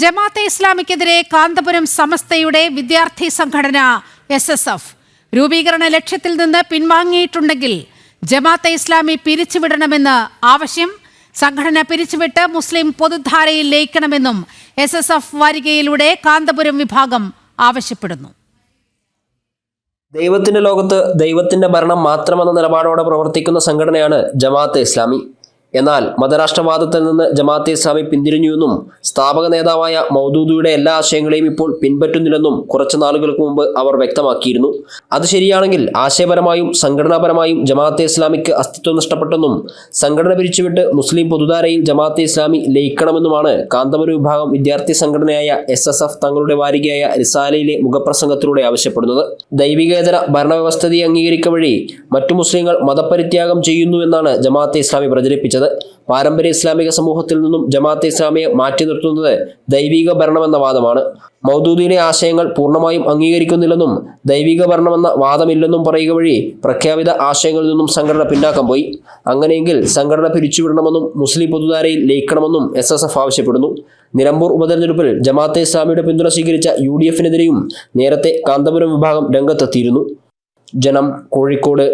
ജമാഅത്തെ ഇസ്ലാമിക്കെതിരെ കാന്തപുരം സമസ്തയുടെ വിദ്യാർത്ഥി സംഘടന എസ് എസ് എഫ്. രൂപീകരണ ലക്ഷ്യത്തിൽ നിന്ന് പിൻവാങ്ങിയിട്ടുണ്ടെങ്കിൽ ജമാഅത്തെ ഇസ്ലാമി പിരിച്ചുവിടണമെന്ന് ആവശ്യം. സംഘടന പിരിച്ചുവിട്ട് മുസ്ലിം പൊതുധാരയിൽ ലയിക്കണമെന്നും എസ് എസ് എഫ് വാരികയിലൂടെ കാന്തപുരം വിഭാഗം ആവശ്യപ്പെടുന്നു. ദൈവത്തിന്റെ ലോകത്ത് ദൈവത്തിന്റെ ഭരണം മാത്രമെന്ന നിലപാടോടെ പ്രവർത്തിക്കുന്ന സംഘടനയാണ് ജമാഅത്തെ ഇസ്ലാമി. എന്നാൽ മതരാഷ്ട്രവാദത്തിൽ നിന്ന് ജമാഅത്തെ ഇസ്ലാമി പിന്തിരിഞ്ഞുവെന്നും സ്ഥാപക നേതാവായ മൗദൂദിയുടെ എല്ലാ ആശയങ്ങളെയും ഇപ്പോൾ പിൻപറ്റുന്നില്ലെന്നും കുറച്ച് നാളുകൾക്ക് മുമ്പ് അവർ വ്യക്തമാക്കിയിരുന്നു. അത് ശരിയാണെങ്കിൽ ആശയപരമായും സംഘടനാപരമായും ജമാഅത്തെ ഇസ്ലാമിക്ക് അസ്തിത്വം നഷ്ടപ്പെട്ടെന്നും സംഘടന പിരിച്ചുവിട്ട് മുസ്ലിം പൊതുധാരയിൽ ജമാഅത്തെ ഇസ്ലാമി ലയിക്കണമെന്നുമാണ് കാന്തപുര വിഭാഗം വിദ്യാർത്ഥി സംഘടനയായ എസ് എസ് എഫ് തങ്ങളുടെ വാരികയായ റിസാലയിലെ മുഖപ്രസംഗത്തിലൂടെ ആവശ്യപ്പെടുന്നത്. ദൈവികേതര ഭരണവ്യവസ്ഥയെ അംഗീകരിക്ക വഴി മറ്റു മുസ്ലിങ്ങൾ മതപരിത്യാഗം ചെയ്യുന്നുവെന്നാണ് ജമാഅത്തെ ഇസ്ലാമി പ്രചരിപ്പിച്ചത്. പാരമ്പര്യ ഇസ്ലാമിക സമൂഹത്തിൽ നിന്നും ജമാഅത്തെ ഇസ്ലാമിയെ മാറ്റി നിർത്തുന്നത് ദൈവിക ഭരണമെന്ന വാദമാണ്. മൗദൂദിയുടെ ആശയങ്ങൾ പൂർണമായും അംഗീകരിക്കുന്നില്ലെന്നും ദൈവിക ഭരണമെന്ന വാദമില്ലെന്നും പറയുക വഴി പ്രഖ്യാപിത ആശയങ്ങളിൽ നിന്നും സംഘടന പിന്നാക്കം പോയി. അങ്ങനെയെങ്കിൽ സംഘടന പിരിച്ചുവിടണമെന്നും മുസ്ലിം പൊതുധാരയിൽ ലയിക്കണമെന്നും എസ് എസ് എഫ് ആവശ്യപ്പെടുന്നു. നിലമ്പൂർ ഉപതെരഞ്ഞെടുപ്പിൽ ജമാഅത്തെ ഇസ്ലാമിയുടെ പിന്തുണ സ്വീകരിച്ച യു ഡി എഫിനെതിരെയും നേരത്തെ കാന്തപുരം വിഭാഗം രംഗത്തെത്തിയിരുന്നു. ജനം കോഴിക്കോട്